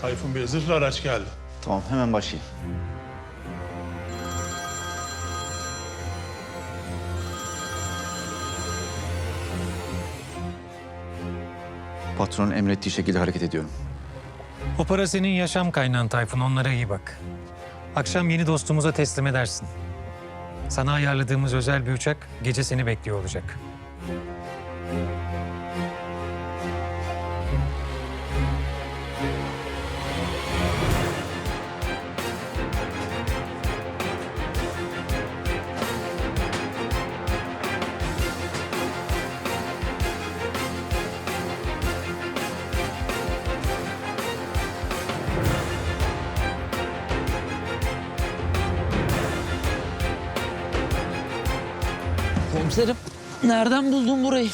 Tayfun Bey zırhlı araç geldi. Tamam hemen başlayayım. Patronun emrettiği şekilde hareket ediyorum. O para senin yaşam kaynağın Tayfun, onlara iyi bak. Akşam yeni dostumuza teslim edersin. Sana ayarladığımız özel bir uçak gece seni bekliyor olacak. Nereden buldun burayı?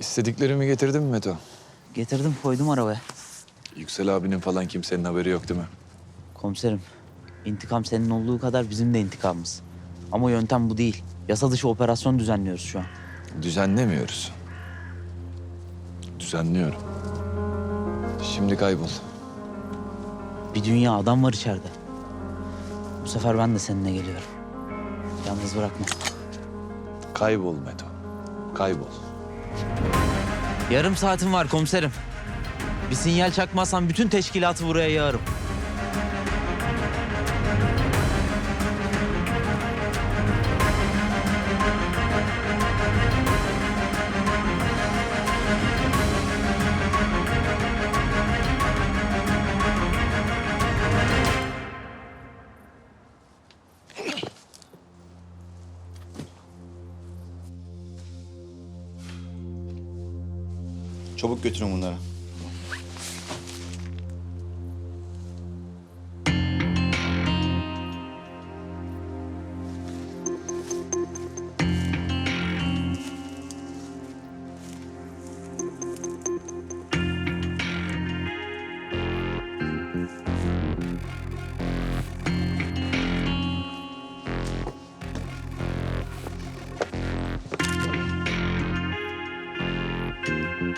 İstediklerimi getirdin mi Meto? Getirdim, koydum arabaya. Yüksel abinin falan kimsenin haberi yok değil mi? Komiserim, intikam senin olduğu kadar bizim de intikamımız. Ama yöntem bu değil. Yasa dışı operasyon düzenliyoruz şu an. Düzenlemiyoruz. Düzenliyorum. Şimdi kaybol. Bir dünya adam var içeride. Bu sefer ben de seninle geliyorum. Yalnız bırakma. Kaybol Meto. Kaybol. Yarım saatim var komiserim. Bir sinyal çakmazsan bütün teşkilatı buraya yağarım. Çabuk götürün bunları.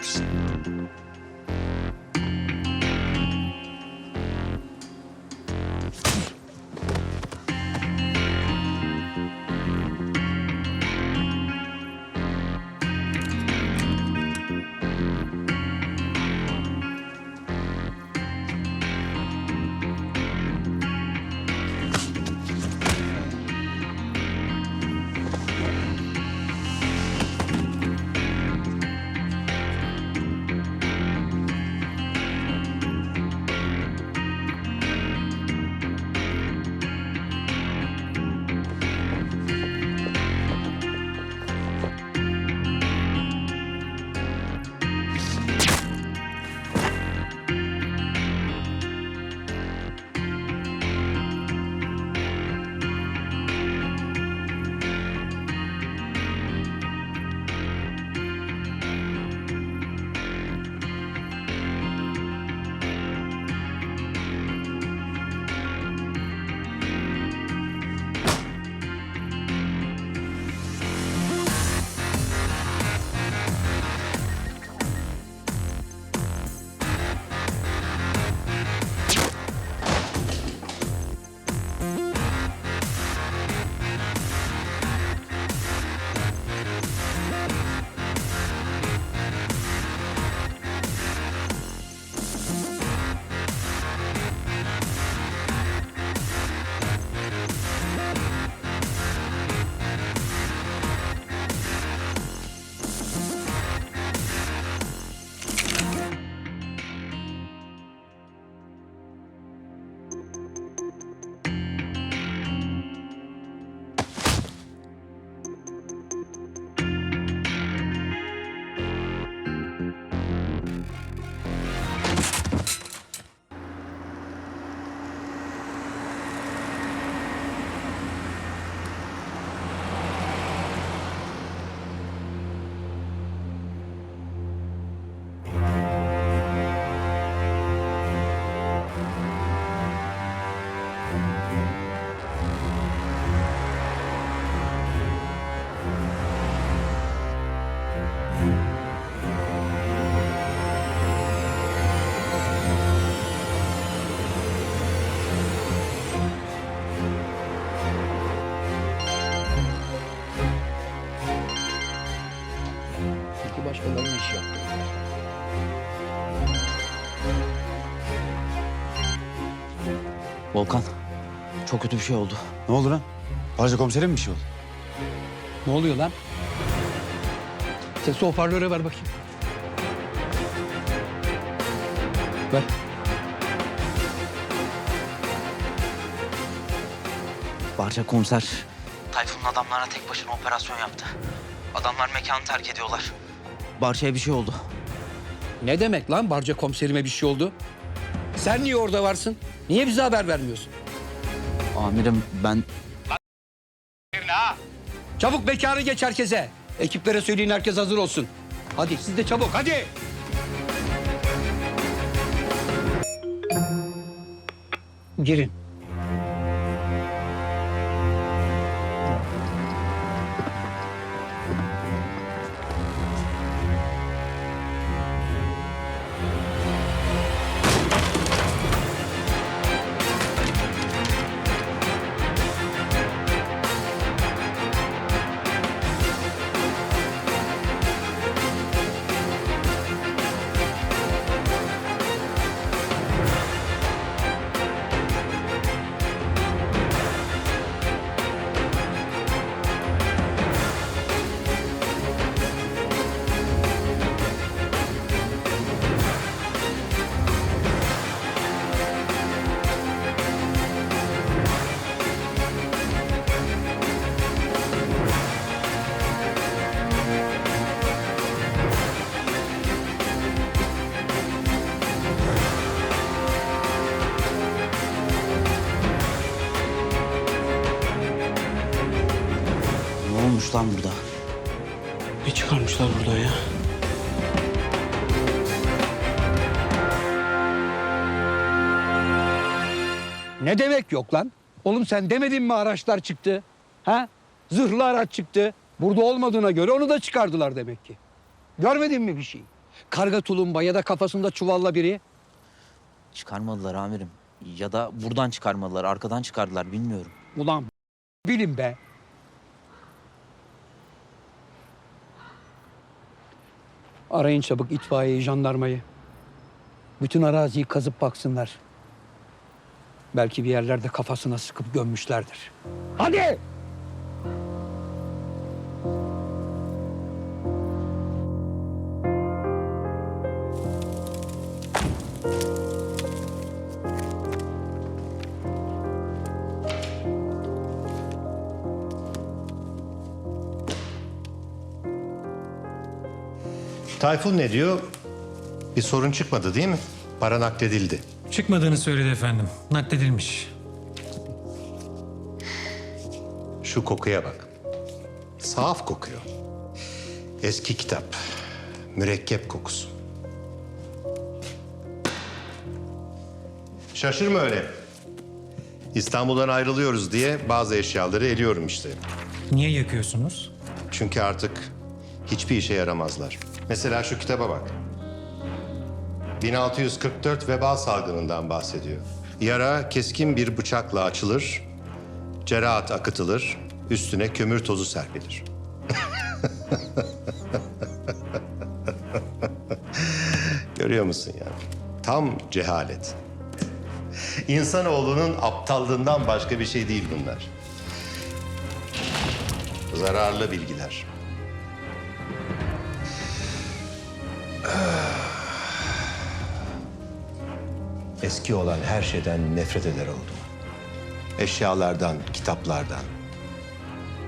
Matters. Volkan, çok kötü bir şey oldu. Ne oldu lan? Barca komiserim mi bir şey oldu? Ne oluyor lan? Sesi hoparlöre ver bakayım. Ver. Barca komiser Tayfun'un adamlarına tek başına operasyon yaptı. Adamlar mekanı terk ediyorlar. Barca'ya bir şey oldu. Ne demek lan barca komiserime bir şey oldu? Sen niye orada varsın? Niye bize haber vermiyorsun? Amirim ben Çabuk mekanı geç herkese. Ekiplere söyleyin herkes hazır olsun. Hadi siz de çabuk hadi. Girin. Lan burada? Ne çıkarmışlar burada ya? Ne demek yok lan? Oğlum sen demedin mi araçlar çıktı? Ha? Zırhlı araç çıktı. Burada olmadığına göre onu da çıkardılar demek ki. Görmedin mi bir şey? Karga tulumba ya da kafasında çuvalla biri. Çıkarmadılar amirim. Ya da buradan çıkarmadılar, arkadan çıkardılar bilmiyorum. Ulan bilin be. Arayın çabuk itfaiyeyi, jandarmayı. Bütün araziyi kazıp baksınlar. Belki bir yerlerde kafasına sıkıp gömmüşlerdir. Hadi! Tayfun ne diyor? Bir sorun çıkmadı değil mi? Para nakledildi. Çıkmadığını söyledi efendim. Nakledilmiş. Şu kokuya bak. Saf kokuyor. Eski kitap. Mürekkep kokusu. Şaşırma öyle. İstanbul'dan ayrılıyoruz diye bazı eşyaları eliyorum işte. Niye yakıyorsunuz? Çünkü artık hiçbir işe yaramazlar. Mesela şu kitaba bak. 1644 veba salgınından bahsediyor. Yara keskin bir bıçakla açılır, cerahat akıtılır, üstüne kömür tozu serpilir. Görüyor musun ya? Tam cehalet. İnsanoğlunun aptallığından başka bir şey değil bunlar. Zararlı bilgiler. Eski olan her şeyden nefret eder oldum. Eşyalardan, kitaplardan.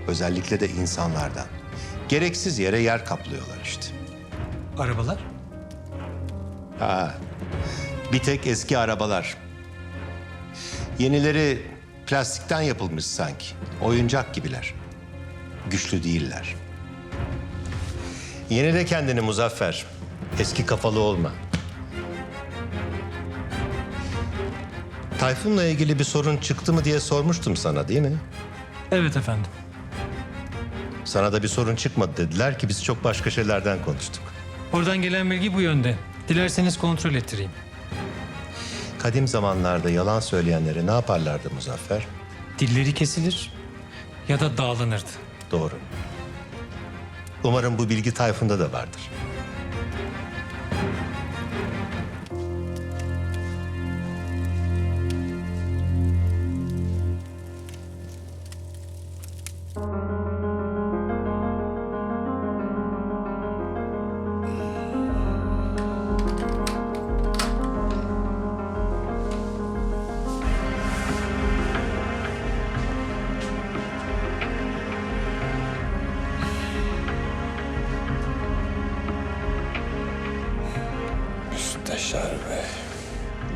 Özellikle de insanlardan. Gereksiz yere yer kaplıyorlar işte. Arabalar? Ha, bir tek eski arabalar. Yenileri plastikten yapılmış sanki. Oyuncak gibiler. Güçlü değiller. Yenile kendini Muzaffer. Eski kafalı olma. Tayfun'la ilgili bir sorun çıktı mı diye sormuştum sana değil mi? Evet efendim. Sana da bir sorun çıkmadı dediler ki biz çok başka şeylerden konuştuk. Oradan gelen bilgi bu yönde. Dilerseniz kontrol ettireyim. Kadim zamanlarda yalan söyleyenlere ne yaparlardı Muzaffer? Dilleri kesilir ya da dağlanırdı. Doğru. Umarım bu bilgi Tayfun'da da vardır.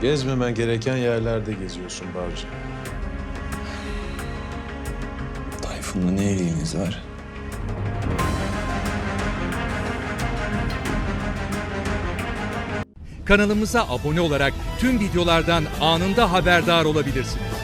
Gezmemen gereken yerlerde geziyorsun Barca. Tayfun'la ne ilginiz var? Kanalımıza abone olarak tüm videolardan anında haberdar olabilirsiniz.